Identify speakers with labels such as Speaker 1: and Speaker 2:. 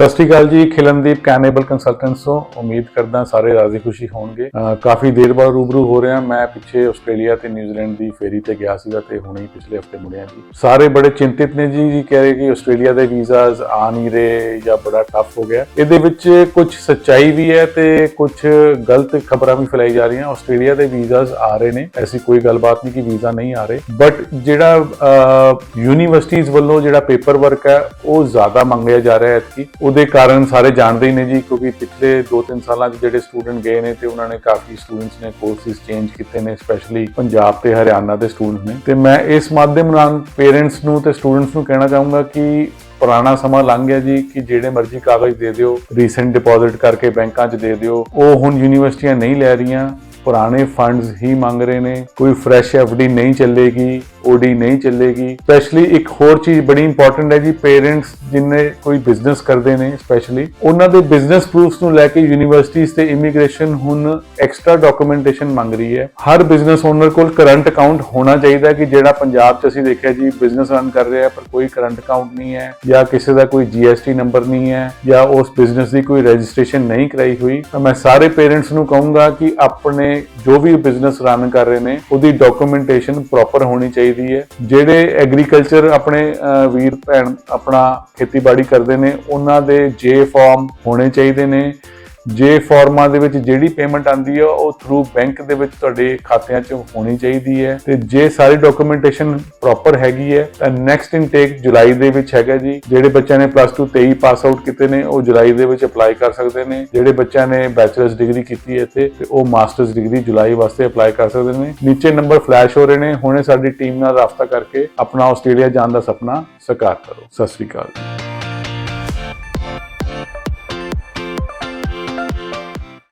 Speaker 1: ਸਤਿ ਸ਼੍ਰੀ ਅਕਾਲ ਜੀ, ਖਿਲਨਦੀਪ ਕੈਨੇਬਲ ਕੰਸਲਟੈਂਟਸ ਤੋਂ। ਉਮੀਦ ਕਰਦਾ ਸਾਰੇ ਰਾਜ਼ੀ ਖੁਸ਼ੀ ਹੋਣਗੇ। ਕਾਫੀ ਦੇਰ ਬਾਅਦ ਰੂਬਰੂ ਹੋ ਰਿਹਾ। ਮੈਂ ਪਿੱਛੇ ਆਸਟ੍ਰੇਲੀਆ ਤੇ ਨਿਊਜ਼ੀਲੈਂਡ ਦੀ ਫੇਰੀ ਤੇ ਗਿਆ ਸੀਗਾ ਤੇ ਹੁਣੇ ਪਿਛਲੇ ਹਫ਼ਤੇ ਮੁੜਿਆ ਜੀ। ਸਾਰੇ ਬੜੇ ਚਿੰਤਿਤ ਨੇ ਜੀ ਜੀ ਕਹਿ ਰਹੇ ਕਿ ਆਸਟ੍ਰੇਲੀਆ ਦੇ ਵੀਜ਼ਾਸ ਆ ਨਹੀਂ ਰਹੇ ਜਾਂ ਬੜਾ ਟਫ ਹੋ ਗਿਆ। ਇਹਦੇ ਵਿੱਚ ਕੁਝ ਸੱਚਾਈ ਵੀ ਹੈ ਤੇ ਕੁਝ ਗਲਤ ਖਬਰਾਂ ਵੀ ਫੈਲਾਈ ਜਾ ਰਹੀਆਂ। ਆਸਟ੍ਰੇਲੀਆ ਦੇ ਵੀਜ਼ਾਸ ਆ ਰਹੇ ਨੇ। ਐਸੀ ਕੋਈ ਗੱਲਬਾਤ ਨਹੀਂ ਕਿ ਵੀਜ਼ਾ ਨਹੀਂ ਆ ਰਹੇ। ਬਟ ਜਿਹੜਾ ਯੂਨੀਵਰਸਿਟੀਜ਼ ਵੱਲੋਂ ਜਿਹੜਾ ਪੇਪਰ ਵਰਕ ਹੈ, ਉਹ ਜ਼ਿਆਦਾ ਮੰਗਿਆ ਜਾ ਰਿਹਾ ਹੈ ਐਤਕੀ। ਉਹਦੇ ਕਾਰਨ ਸਾਰੇ ਜਾਣਦੇ ਹੀ ਨੇ ਜੀ, ਕਿਉਂਕਿ ਪਿਛਲੇ 2-3 ਸਾਲਾਂ 'ਚ ਜਿਹੜੇ ਸਟੂਡੈਂਟ ਗਏ ਨੇ ਤੇ ਉਹਨਾਂ ਨੇ ਕਾਫੀ ਸਟੂਡੈਂਟਸ ਨੇ ਕੋਰਸਿਸ ਚੇਂਜ ਕੀਤੇ ਨੇ ਸਪੈਸ਼ਲੀ ਪੰਜਾਬ ਤੇ ਹਰਿਆਣਾ ਦੇ ਸਟੂਡੈਂਟ ਨੇ। ਤੇ ਮੈਂ ਇਸ ਮਾਧਿਅਮ ਨਾਲ ਪੇਰੈਂਟਸ ਨੂੰ ਤੇ ਸਟੂਡੈਂਟਸ ਨੂੰ ਕਹਿਣਾ ਚਾਹੂੰਗਾ ਕਿ ਪੁਰਾਣਾ ਸਮਾਂ ਲੰਘ ਗਿਆ ਜੀ, ਕਿ ਜਿਹੜੇ ਮਰਜ਼ੀ ਕਾਗਜ਼ ਦੇ ਦਿਓ ਰੀਸੈਂਟ ਡਿਪੋਜ਼ਿਟ ਕਰਕੇ ਬੈਂਕਾਂ 'ਚ ਦੇ ਦਿਓ। ਉਹ ਹੁਣ ਯੂਨੀਵਰਸਿਟੀਆਂ ਨਹੀਂ ਲੈ ਰਹੀਆਂ, ਪੁਰਾਣੇ ਫੰਡਸ ਹੀ ਮੰਗ ਰਹੇ ਨੇ, ਕੋਈ ਫਰੈਸ਼ ਐਫਡੀ ਨਹੀਂ ਚੱਲੇਗੀ। ਓਡੀ ਨਹੀਂ ਚੱਲੇਗੀ। ਸਪੈਸ਼ਲੀ ਇੱਕ ਹੋਰ ਚੀਜ਼ ਬੜੀ ਇੰਪੋਰਟੈਂਟ ਹੈ ਜੀ ਪੇਰੈਂਟਸ ਜਿਨਨੇ ਕੋਈ ਬਿਜ਼ਨਸ ਕਰਦੇ ਨੇ ਸਪੈਸ਼ਲੀ ਉਹਨਾਂ ਦੇ ਬਿਜ਼ਨਸ ਪ੍ਰੂਫਸ ਨੂੰ ਲੈ ਕੇ ਯੂਨੀਵਰਸਿਟੀਜ਼ ਤੇ ਇਮੀਗ੍ਰੇਸ਼ਨ ਹੁਣ ਐਕਸਟਰਾ ਡਾਕੂਮੈਂਟੇਸ਼ਨ ਮੰਗ ਰਹੀ ਹੈ। ਹਰ ਬਿਜ਼ਨਸ ਓਨਰ ਕੋਲ ਕਰੰਟ ਅਕਾਊਂਟ ਹੋਣਾ ਚਾਹੀਦਾ ਕਿ ਜਿਹੜਾ ਪੰਜਾਬ 'ਚ ਅਸੀਂ ਦੇਖਿਆ ਜੀ ਬਿਜ਼ਨਸ ਰਨ ਕਰ ਰਿਹਾ ਪਰ ਕੋਈ ਕਰੰਟ ਅਕਾਊਂਟ ਨਹੀਂ ਹੈ, ਜਾਂ ਕਿਸੇ ਦਾ ਕੋਈ ਜੀਐਸਟੀ ਨੰਬਰ ਨਹੀਂ ਹੈ, ਜਾਂ ਉਸ ਬਿਜ਼ਨਸ ਦੀ ਕੋਈ ਰਜਿਸਟ੍ਰੇਸ਼ਨ ਨਹੀਂ ਕਰਾਈ ਹੋਈ। ਤਾਂ ਮੈਂ ਸਾਰੇ ਪੇਰੈਂਟਸ ਨੂੰ ਕਹੂੰਗਾ ਕਿ ਆਪਣੇ ਜੋ ਵੀ ਬਿਜ਼ਨਸ ਰਨ ਕਰ ਰਹੇ ਨੇ, ਉਹਦੀ ਡਾਕੂਮੈਂਟੇਸ਼ਨ ਪ੍ਰੋਪਰ ਹੋਣੀ ਚਾਹੀਦੀ ਹੈ। ਜਿਹੜੇ ਐਗਰੀਕਲਚਰ ਆਪਣੇ ਅਹ, ਵੀਰ ਭੈਣ ਆਪਣਾ ਖੇਤੀਬਾੜੀ ਕਰਦੇ ਨੇ ਉਹਨਾਂ ਦੇ ਜੇ ਫਾਰਮ ਹੋਣੇ ਚਾਹੀਦੇ ਨੇ। ਜੇ ਫਾਰਮਾਂ ਦੇ ਵਿੱਚ ਜਿਹੜੀ ਪੇਮੈਂਟ ਆਂਦੀ ਹੈ ਉਹ ਥਰੂ ਬੈਂਕ ਦੇ ਵਿੱਚ ਤੁਹਾਡੇ ਖਾਤਿਆਂ 'ਚ ਹੋਣੀ ਚਾਹੀਦੀ ਹੈ। ਤੇ ਜੇ ਸਾਰੀ ਡਾਕੂਮੈਂਟੇਸ਼ਨ ਪ੍ਰੋਪਰ ਹੈਗੀ ਹੈ, ਤਾਂ ਨੈਕਸਟ ਇਨਟੇਕ ਜੁਲਾਈ ਦੇ ਵਿੱਚ ਹੈਗਾ ਜੀ। ਜਿਹੜੇ ਬੱਚਿਆਂ ਨੇ ਪਲੱਸ 2 23 ਪਾਸ ਆਊਟ ਕੀਤੇ ਨੇ, ਉਹ ਜੁਲਾਈ ਦੇ ਵਿੱਚ ਅਪਲਾਈ ਕਰ ਸਕਦੇ ਨੇ। ਜਿਹੜੇ ਬੱਚਿਆਂ ਨੇ ਬੈਚਲਰਸ ਡਿਗਰੀ ਕੀਤੀ ਹੈ ਇੱਥੇ, ਤੇ ਉਹ ਮਾਸਟਰਸ ਡਿਗਰੀ ਜੁਲਾਈ ਵਾਸਤੇ ਅਪਲਾਈ ਕਰ ਸਕਦੇ ਨੇ। ਨੀਚੇ ਨੰਬਰ ਫਲੈਸ਼ ਹੋ ਰਹੇ ਨੇ। ਹੁਣੇ ਸਾਡੀ ਟੀਮ ਨਾਲ ਰਾਬਤਾ ਕਰਕੇ ਆਪਣਾ ਆਸਟ੍ਰੇਲੀਆ ਜਾਣ ਦਾ ਸੁਪਨਾ ਸਾਕਾਰ ਕਰੋ। ਸਤਿ ਸ਼੍ਰੀ ਅਕਾਲ।